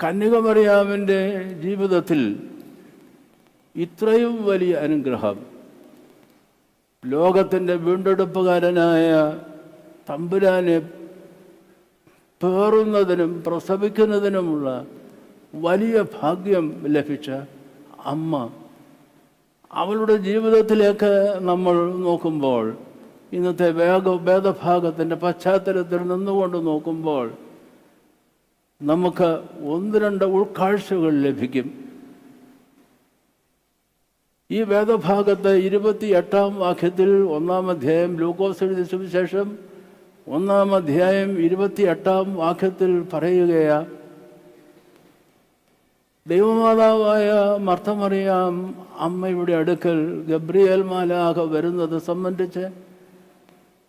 കന്യകമറിയാമിന്റെ ജീവിതത്തിൽ ഇത്രയും വലിയ അനുഗ്രഹം ലോകത്തിന്റെ വീണ്ടെടുപ്പുകാരനായ തമ്പുരാനെ പേറുന്നതിനും പ്രസവിക്കുന്നതിനുമുള്ള വലിയ ഭാഗ്യം ലഭിച്ച അമ്മ. അവളുടെ ജീവിതത്തിലേക്ക് നമ്മൾ നോക്കുമ്പോൾ ഇന്നത്തെ വേഗ വേദഭാഗത്തിന്റെ പശ്ചാത്തലത്തിൽ നിന്നുകൊണ്ട് നോക്കുമ്പോൾ നമുക്ക് ഒന്ന് രണ്ട് ഉൾക്കാഴ്ചകൾ ലഭിക്കും. ഈ വേദഭാഗത്ത് ഇരുപത്തി എട്ടാം വാക്യത്തിൽ ഒന്നാം അധ്യായം ലൂക്കോസ് എഴുതിയ സുവിശേഷം ഒന്നാം അധ്യായം ഇരുപത്തി എട്ടാം വാക്യത്തിൽ പറയുകയാ ദൈവമാതാവായ മർത്തമറിയാം അമ്മയുടെ അടുക്കൽ ഗബ്രിയേൽ മാലാഹ വരുന്നത് സംബന്ധിച്ച്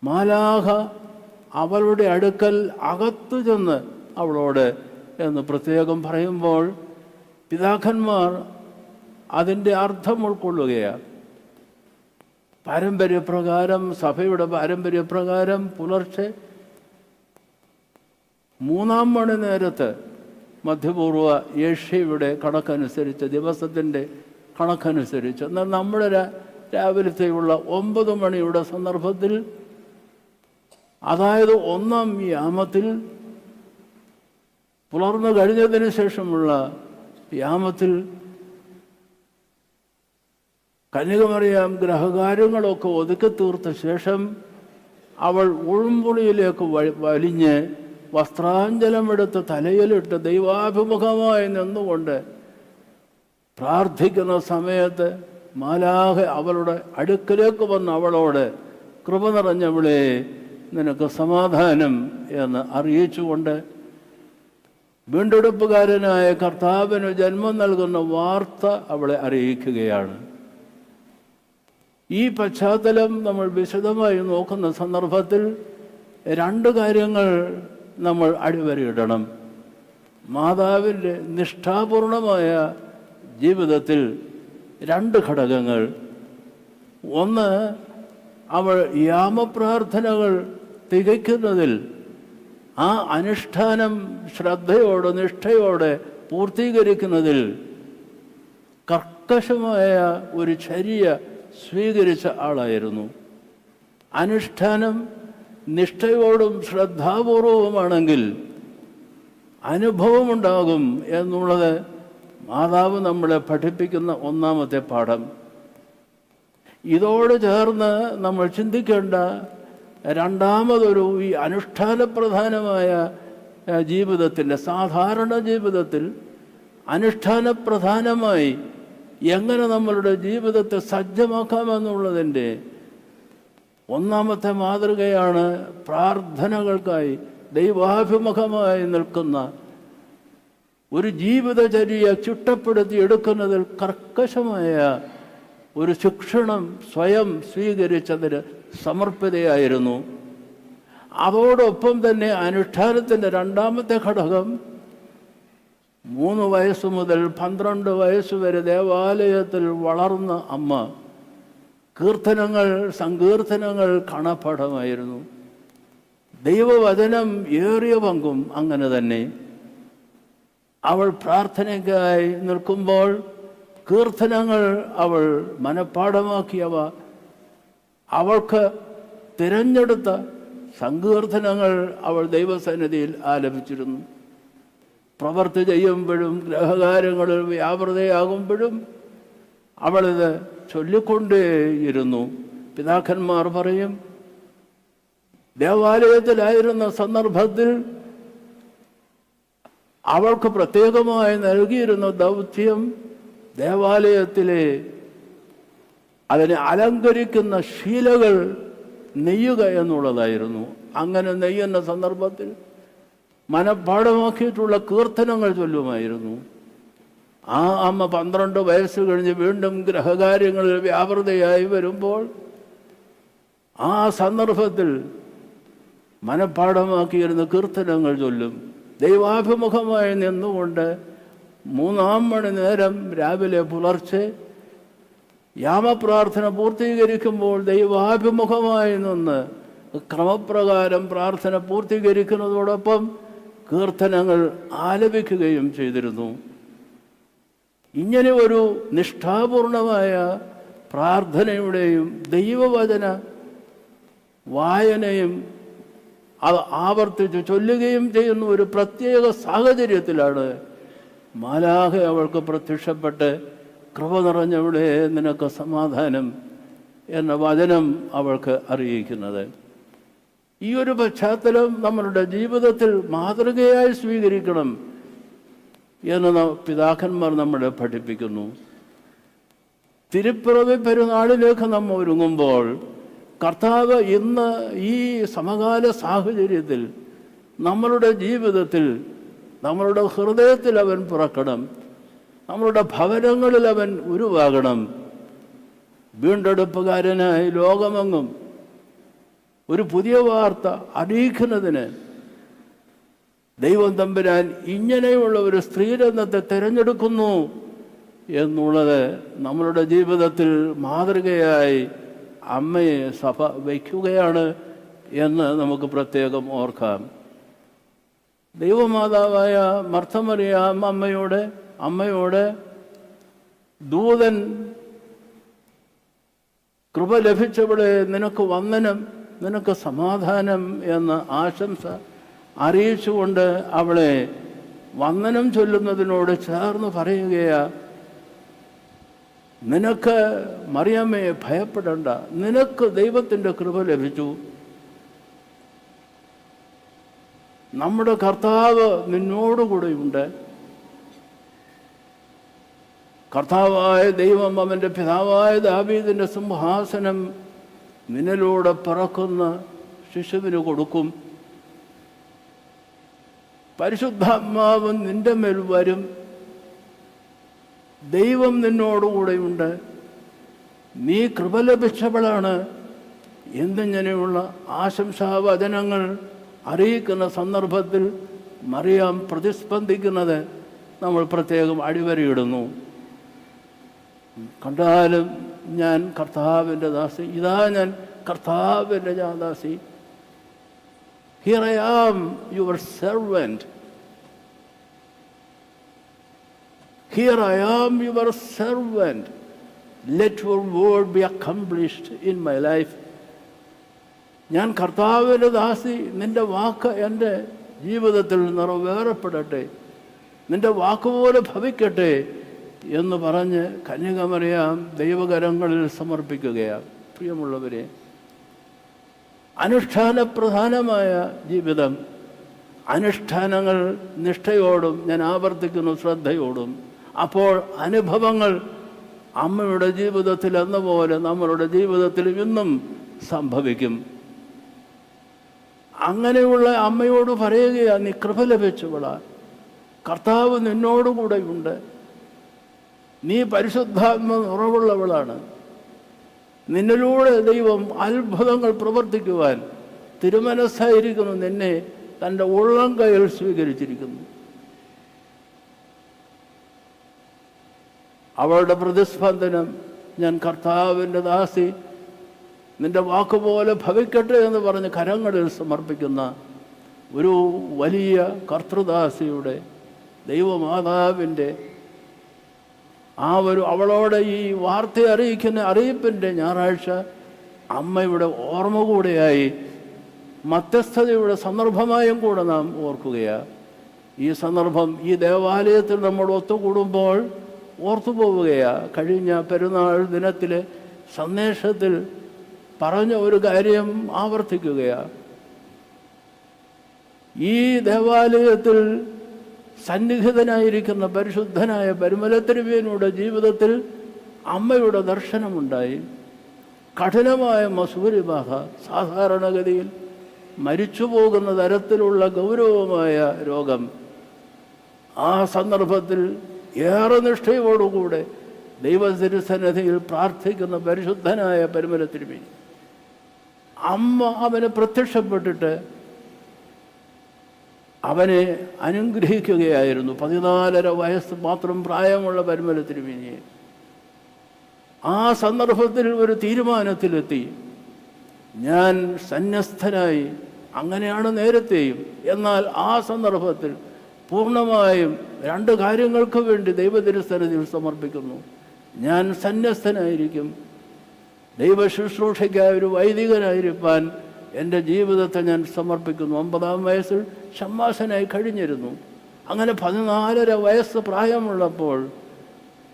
മാലാഹ അവളുടെ അടുക്കൽ അകത്തു ചെന്ന് അവളോട് എന്ന് പ്രത്യേകം പറയുമ്പോൾ പിതാക്കന്മാർ അതിന്റെ അർത്ഥം ഉൾക്കൊള്ളുകയാണ്. പാരമ്പര്യപ്രകാരം സഭയുടെ പാരമ്പര്യപ്രകാരം പുലർച്ചെ മൂന്നാം മണി നേരത്ത് മധ്യപൂർവ ഏഷ്യയുടെ കണക്കനുസരിച്ച് ദിവസത്തിന്റെ കണക്കനുസരിച്ച് എന്നാൽ നമ്മുടെ രാവിലത്തെയുള്ള ഒമ്പത് മണിയുടെ സന്ദർഭത്തിൽ അതായത് ഒന്നാം യാമത്തിൽ പുലർന്നു കഴിഞ്ഞതിന് ശേഷമുള്ള യാമത്തിൽ കന്യകമറിയാം ഗ്രഹകാര്യങ്ങളൊക്കെ ഒതുക്കി തീർത്ത ശേഷം അവൾ ഉഴുമ്പുളിയിലേക്ക് വഴി വലിഞ്ഞ് വസ്ത്രാഞ്ജലമെടുത്ത് തലയിലിട്ട് ദൈവാഭിമുഖമായി നിന്നുകൊണ്ട് പ്രാർത്ഥിക്കുന്ന സമയത്ത് മാലാഹെ അവളുടെ അടുക്കലേക്ക് വന്ന് അവളോട് കൃപ നിറഞ്ഞവളെ നിനക്ക് സമാധാനം എന്ന് അറിയിച്ചുകൊണ്ട് വീണ്ടെടുപ്പുകാരനായ കർത്താവിന് ജന്മം നൽകുന്ന വാർത്ത അവളെ അറിയിക്കുകയാണ്. ഈ പശ്ചാത്തലം നമ്മൾ വിശദമായി നോക്കുന്ന സന്ദർഭത്തിൽ രണ്ട് കാര്യങ്ങൾ നമ്മൾ അടിവരയിടണം. മാതാവിന്റെ നിഷ്ഠാപൂർണമായ ജീവിതത്തിൽ രണ്ട് ഘടകങ്ങൾ. ഒന്ന് അവൾ യാമപ്രാർത്ഥനകൾ തികയ്ക്കുന്നതിൽ ആ അനുഷ്ഠാനം ശ്രദ്ധയോടെ നിഷ്ഠയോടെ പൂർത്തീകരിക്കുന്നതിൽ കർക്കശമായ ഒരു ചര്യ സ്വീകരിച്ച ആളായിരുന്നു. അനുഷ്ഠാനം നിഷ്ഠയോടും ശ്രദ്ധാപൂർവവുമാണെങ്കിൽ അനുഭവമുണ്ടാകും എന്നുള്ളത് മാതാവ് നമ്മളെ പഠിപ്പിക്കുന്ന ഒന്നാമത്തെ പാഠം. ഇതോട് ചേർന്ന് നമ്മൾ ചിന്തിക്കേണ്ട രണ്ടാമതൊരു ഈ അനുഷ്ഠാനപ്രധാനമായ ഏഹ്, ജീവിതത്തിന്റെ സാധാരണ ജീവിതത്തിൽ അനുഷ്ഠാനപ്രധാനമായി എങ്ങനെ നമ്മളുടെ ജീവിതത്തെ സജ്ജമാക്കാമെന്നുള്ളതിന്റെ ഒന്നാമത്തെ മാതൃകയാണ് പ്രാർത്ഥനകൾക്കായി ദൈവാഭിമുഖമായി നിൽക്കുന്ന ഒരു ജീവിതചര്യ ചിട്ടപ്പെടുത്തി എടുക്കുന്നതിൽ കർക്കശമായ ഒരു ശിക്ഷണം സ്വയം സ്വീകരിച്ചതിന് സമർപ്പിതയായിരുന്നു. അതോടൊപ്പം തന്നെ അനുഷ്ഠാനത്തിന്റെ രണ്ടാമത്തെ ഘടകം മൂന്ന് വയസ്സ് മുതൽ പന്ത്രണ്ട് വയസ്സ് വരെ ദേവാലയത്തിൽ വളർന്ന അമ്മ. കീർത്തനങ്ങൾ സങ്കീർത്തനങ്ങൾ കണപ്പാഠമായിരുന്നു ദൈവവചനം ഏറിയ പങ്കും അങ്ങനെ തന്നെ. അവൾ പ്രാർത്ഥനയ്ക്കായി നിൽക്കുമ്പോൾ കീർത്തനങ്ങൾ അവൾ മനഃപ്പാഠമാക്കിയവ അവൾക്ക് തിരഞ്ഞെടുത്ത സങ്കീർത്തനങ്ങൾ അവൾ ദൈവസന്നിധിയിൽ ആലപിച്ചിരുന്നു. പ്രവർത്തി ചെയ്യുമ്പോഴും ഗ്രഹകാര്യങ്ങളിൽ വ്യാപൃതയാകുമ്പോഴും അവളിത് ചൊല്ലിക്കൊണ്ടേയിരുന്നു. പിതാക്കന്മാർ പറയും ദേവാലയത്തിലായിരുന്ന സന്ദർഭത്തിൽ അവൾക്ക് പ്രത്യേകമായി നൽകിയിരുന്ന ദൗത്യം ദേവാലയത്തിലെ അതിനെ അലങ്കരിക്കുന്ന ശീലകൾ നെയ്യുക എന്നുള്ളതായിരുന്നു. അങ്ങനെ നെയ്യുന്ന സന്ദർഭത്തിൽ മനഃപ്പാഠമാക്കിയിട്ടുള്ള കീർത്തനങ്ങൾ ചൊല്ലുമായിരുന്നു. ആ അമ്മ പന്ത്രണ്ട് വയസ്സ് കഴിഞ്ഞ് വീണ്ടും ഗ്രഹകാര്യങ്ങളിൽ വ്യാപൃതയായി വരുമ്പോൾ ആ സന്ദർഭത്തിൽ മനഃപ്പാഠമാക്കിയിരുന്ന കീർത്തനങ്ങൾ ചൊല്ലും. ദൈവാഭിമുഖമായി നിന്നുകൊണ്ട് മൂന്നാം മണി നേരം രാവിലെ പുലർച്ചെ യാമപ്രാർത്ഥന പൂർത്തീകരിക്കുമ്പോൾ ദൈവാഭിമുഖമായി നിന്ന് ക്രമപ്രകാരം പ്രാർത്ഥന പൂർത്തീകരിക്കുന്നതോടൊപ്പം കീർത്തനങ്ങൾ ആലപിക്കുകയും ചെയ്തിരുന്നു. ഇങ്ങനെ ഒരു നിഷ്ഠാപൂർണമായ പ്രാർത്ഥനയുടെയും ദൈവവചന വായനയും അത് ആവർത്തിച്ച് ചൊല്ലുകയും ചെയ്യുന്ന ഒരു പ്രത്യേക സാഹചര്യത്തിലാണ് മാലാഹ അവൾക്ക് പ്രത്യക്ഷപ്പെട്ട് കൃപ നിറഞ്ഞവിടെ നിനക്ക് സമാധാനം എന്ന വചനം അവൾക്ക് അറിയിക്കുന്നത്. ഈ ഒരു പശ്ചാത്തലം നമ്മളുടെ ജീവിതത്തിൽ മാതൃകയായി സ്വീകരിക്കണം എന്ന് പിതാക്കന്മാർ നമ്മളെ പഠിപ്പിക്കുന്നു. തിരുപ്പിറവി പെരുന്നാളിലേക്ക് നാം ഒരുങ്ങുമ്പോൾ കർത്താവ് ഇന്ന് ഈ സമകാല സാഹചര്യത്തിൽ നമ്മളുടെ ജീവിതത്തിൽ നമ്മളുടെ ഹൃദയത്തിൽ അവൻ പിറക്കണം നമ്മളുടെ ഭവനങ്ങളിൽ അവൻ ഉരുവാകണം. വീണ്ടെടുപ്പുകാരനായി ലോകമെങ്ങും. ഒരു പുതിയ വാർത്ത അറിയിക്കുന്നതിന് ദൈവം തമ്പുരാൻ ഇങ്ങനെയുള്ള ഒരു സ്ത്രീരത്നത്തെ തിരഞ്ഞെടുക്കുന്നു എന്നുള്ളത് നമ്മളുടെ ജീവിതത്തിൽ മാതൃകയായി അമ്മയെ സഭ വയ്ക്കുകയാണ് എന്ന് നമുക്ക് പ്രത്യേകം ഓർക്കാം. ദൈവമാതാവായ മർത്തമറിയാം അമ്മയോട് അമ്മയോട് ദൂതൻ കൃപ ലഭിച്ചവിടെ നിനക്ക് വന്ദനം നിനക്ക് സമാധാനം എന്ന ആശംസ അറിയിച്ചുകൊണ്ട് അവളെ വന്ദനം ചൊല്ലുന്നതിനോട് ചേർന്ന് പറയുകയാ നിനക്ക് മറിയമ്മയെ ഭയപ്പെടണ്ട. നിനക്ക് ദൈവത്തിന്റെ കൃപ ലഭിച്ചു. നമ്മുടെ കർത്താവ് നിന്നോടുകൂടെയുണ്ട്. കർത്താവായ ദൈവം അവന്റെ പിതാവായ ദാവീദിന്റെ സിംഹാസനം മിന്നലൂടെ പറക്കുന്ന ശിശുവിന് കൊടുക്കും. പരിശുദ്ധാത്മാവ് നിന്റെ മേൽ വരും. ദൈവം നിന്നോടുകൂടെയുണ്ട്. നീ കൃപ ലഭിച്ചവളാണ് എന്നിങ്ങനെയുള്ള ആശംസാവചനങ്ങൾ അറിയിക്കുന്ന സന്ദർഭത്തിൽ മറിയാം പ്രതിസ്പന്ദിക്കുന്നത് നമ്മൾ പ്രത്യേകം അടിവരയിടുന്നു. കണ്ടാലും ഞാൻ കർത്താവിന്റെ ദാസി. ഇതാ ഞാൻ കർത്താവിന്റെ ദാസി here I am your servant here I am your servant let your word be accomplished in my life ഞാൻ കർത്താവിന്റെ ദാസി. നിന്റെ വാക്ക് എന്റെ ജീവിതത്തിൽ നിറവേറപ്പെടട്ടെ. നിന്റെ വാക്കുപോലെ ഭവിക്കട്ടെ. എന്ന് പറഞ്ഞ് കന്യകമറിയാം ദൈവകരങ്ങളിൽ സമർപ്പിക്കുകയാണ്. പ്രിയമുള്ളവരെ അനുഷ്ഠാന പ്രധാനമായ ജീവിതം അനുഷ്ഠാനങ്ങൾ നിഷ്ഠയോടും ഞാൻ ആവർത്തിക്കുന്നു ശ്രദ്ധയോടും. അപ്പോൾ അനുഭവങ്ങൾ അമ്മയുടെ ജീവിതത്തിൽ എന്ന പോലെ നമ്മളുടെ ജീവിതത്തിൽ ഇന്നും സംഭവിക്കും. അങ്ങനെയുള്ള അമ്മയോട് പറയുകയാണ് നീ കൃപ ലഭിച്ചവളാ. കർത്താവ് നിന്നോടുകൂടെയുണ്ട്. നീ പരിശുദ്ധാത്മ ഉറവുള്ളവളാണ്. നിന്നിലൂടെ ദൈവം അത്ഭുതങ്ങൾ പ്രവർത്തിക്കുവാൻ തിരുമനസ്സായിരിക്കുന്നു. നിന്നെ തന്റെ ഉള്ളം കയ്യിൽ സ്വീകരിച്ചിരിക്കുന്നു. അവളുടെ പ്രതിസ്പന്ദനം ഞാൻ കർത്താവിന്റെ ദാസി നിന്റെ വാക്കുപോലെ ഭവിക്കട്ടെ എന്ന് പറഞ്ഞ് കരങ്ങളിൽ സമർപ്പിക്കുന്ന ഒരു വലിയ കർത്തൃദാസിയുടെ ദൈവമാതാവിന്റെ ആ ഒരു അവളോട് ഈ വാർത്ത അറിയിക്കുന്ന അറിയിപ്പിന്റെ ഞായറാഴ്ച അമ്മയുടെ ഓർമ്മ കൂടെയായി. മധ്യസ്ഥതയുടെ സന്ദർഭമായും കൂടെ നാം ഓർക്കുകയാണ് ഈ സന്ദർഭം ഈ ദേവാലയത്തിൽ നമ്മൾ ഒത്തുകൂടുമ്പോൾ ഓർത്തു പോവുകയാണ് കഴിഞ്ഞ പെരുന്നാൾ ദിനത്തിലെ സന്ദേശത്തിൽ പറഞ്ഞ ഒരു കാര്യം ആവർത്തിക്കുകയാണ് ഈ ദേവാലയത്തിൽ സന്നിഹിതനായിരിക്കുന്ന പരിശുദ്ധനായ പരിമലത്തിരുവേനയുടെ ജീവിതത്തിൽ അമ്മയുടെ ദർശനമുണ്ടായി. കഠിനമായ മസൂരിബാധ സാധാരണഗതിയിൽ മരിച്ചു പോകുന്ന തരത്തിലുള്ള ഗൗരവമായ രോഗം. ആ സന്ദർഭത്തിൽ ഏറെ നിഷ്ഠയോടുകൂടെ ദൈവതിരുസന്നിധിയിൽ പ്രാർത്ഥിക്കുന്ന പരിശുദ്ധനായ പരിമലത്തിരുമേനി അമ്മ അവന് പ്രത്യക്ഷപ്പെട്ടിട്ട് അവനെ അനുഗ്രഹിക്കുകയായിരുന്നു. പതിനാലര വയസ്സ് മാത്രം പ്രായമുള്ള പരിമല തിരുമേനിയെ ആ സന്ദർഭത്തിൽ ഒരു തീരുമാനത്തിലെത്തി. ഞാൻ സന്യസ്തനായി അങ്ങനെയാണ് നേരത്തെയും. എന്നാൽ ആ സന്ദർഭത്തിൽ പൂർണമായും രണ്ട് കാര്യങ്ങൾക്ക് വേണ്ടി ദൈവതിരുസന്നിധിയിൽ സമർപ്പിക്കുന്നു. ഞാൻ സന്യസ്തനായിരിക്കും. ദൈവ ശുശ്രൂഷയ്ക്കായി ഒരു വൈദികനായിരിക്കാൻ എന്റെ ജീവിതത്തെ ഞാൻ സമർപ്പിക്കുന്നു. ഒമ്പതാം വയസ്സിൽ ഷമ്മാസനായി കഴിഞ്ഞിരുന്നു. അങ്ങനെ പതിനാലര വയസ്സ് പ്രായമുള്ളപ്പോൾ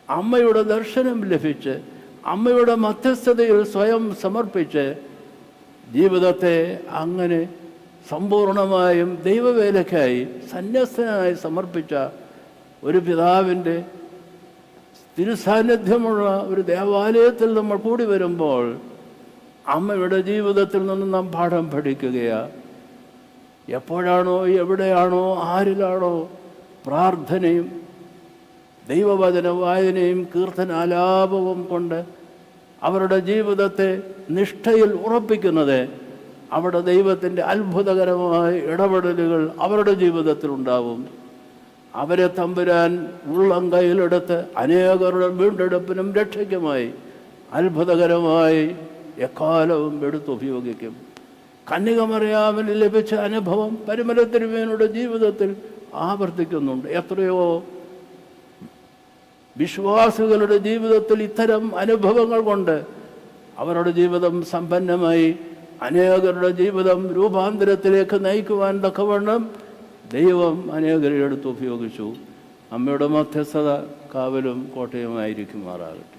അമ്മയുടെ ദർശനം ലഭിച്ച് അമ്മയുടെ മധ്യസ്ഥതയിൽ സ്വയം സമർപ്പിച്ച് ജീവിതത്തെ അങ്ങനെ സമ്പൂർണമായും ദൈവവേലയ്ക്കായി സന്യസ്തനായി സമർപ്പിച്ച ഒരു പിതാവിന്റെ തിരുസാന്നിധ്യമുള്ള ഒരു ദേവാലയത്തിൽ നമ്മൾ കൂടി വരുമ്പോൾ അമ്മയുടെ ജീവിതത്തിൽ നിന്ന് നാം പാഠം പഠിക്കുകയാണ് എപ്പോഴാണോ എവിടെയാണോ ആരിലാണോ പ്രാർത്ഥനയും ദൈവവചന വായനയും കീർത്തനാലാപവും കൊണ്ട് അവരുടെ ജീവിതത്തെ നിഷ്ഠയിൽ ഉറപ്പിക്കുന്നത് അവിടെ ദൈവത്തിന്റെ അത്ഭുതകരമായ ഇടപെടലുകൾ അവരുടെ ജീവിതത്തിൽ ഉണ്ടാവും. അവരെ തമ്പുരാൻ ഉള്ളം കയ്യിലെടുത്ത് അനേകരുടെ വീണ്ടെടുപ്പിനും രക്ഷയ്ക്കുമായി അത്ഭുതകരമായി എക്കാലവും എടുത്തുപയോഗിക്കും കന്യകമറിയാമന് ലഭിച്ച അനുഭവം പരിമല തിരുവേനയുടെ ജീവിതത്തിൽ ആവർത്തിക്കുന്നുണ്ട്. എത്രയോ വിശ്വാസികളുടെ ജീവിതത്തിൽ ഇത്തരം അനുഭവങ്ങൾ കൊണ്ട് അവരുടെ ജീവിതം സമ്പന്നമായി അനേകരുടെ ജീവിതം രൂപാന്തരത്തിലേക്ക് നയിക്കുവാൻ തക്കവണ്ണം ദൈവം അനേകരെ എടുത്ത് ഉപയോഗിച്ചു. അമ്മയുടെ മധ്യസ്ഥത കാവലും കോട്ടയുമായിരിക്കുമാറാകട്ടെ.